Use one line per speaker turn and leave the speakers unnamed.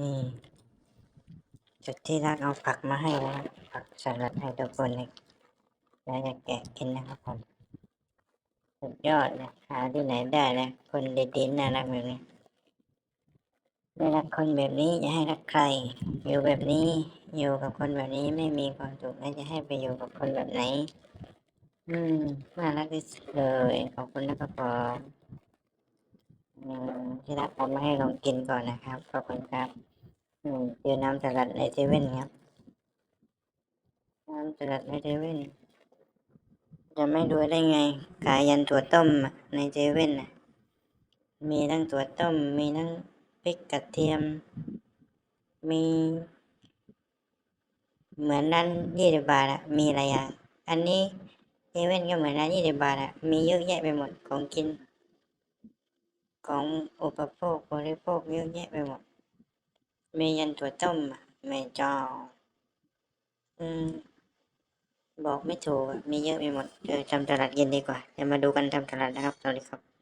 นี่จุดที่รักเอาผักมาให้นะครับผักสลัดให้ทุกคนเลยแล้วจะแกะกินนะครับผมสุดยอดเลยหาที่ไหนได้นะคนเด็ดๆน่ารักแบบนี้ไม่รักคนแบบนี้จะให้รักใคร อยู่แบบนี้อยู่กับคนแบบนี้ไม่มีความสุขแล้วจะให้ไปอยู่กับคนแบบไหน อืมน่ารักที่สุดเลยขอบคุณนะครับผมอืม ที่รักเอามาให้ลองกินก่อนนะครับ ขอบคุณครับอืมเจอน้ำสลัดในเซเว่นครับ น้ำสลัดในเซเว่น จะไม่ดูได้ไง ขายยันถั่วต้มในเซเว่นน่ะ มีทั้งถั่วต้ม มีทั้งพริกกระเทียม มี เหมือนร้านยี่สิบบาทอะมีอะไรอย่าง อันนี้เซเว่นก็เหมือนร้านยี่สิบบาทอะมีเยอะแยะไปหมดของกิน ของอุปโภคบริโภคเยอะแยะไปหมด มียันตัวต้มแม่จออืมบอกไม่ถูกมีเยอะไปหมดเออทำตลาดเย็นดีกว่าเดี๋ยวมาดูกันทำตลาดนะครับสวัสดีครับ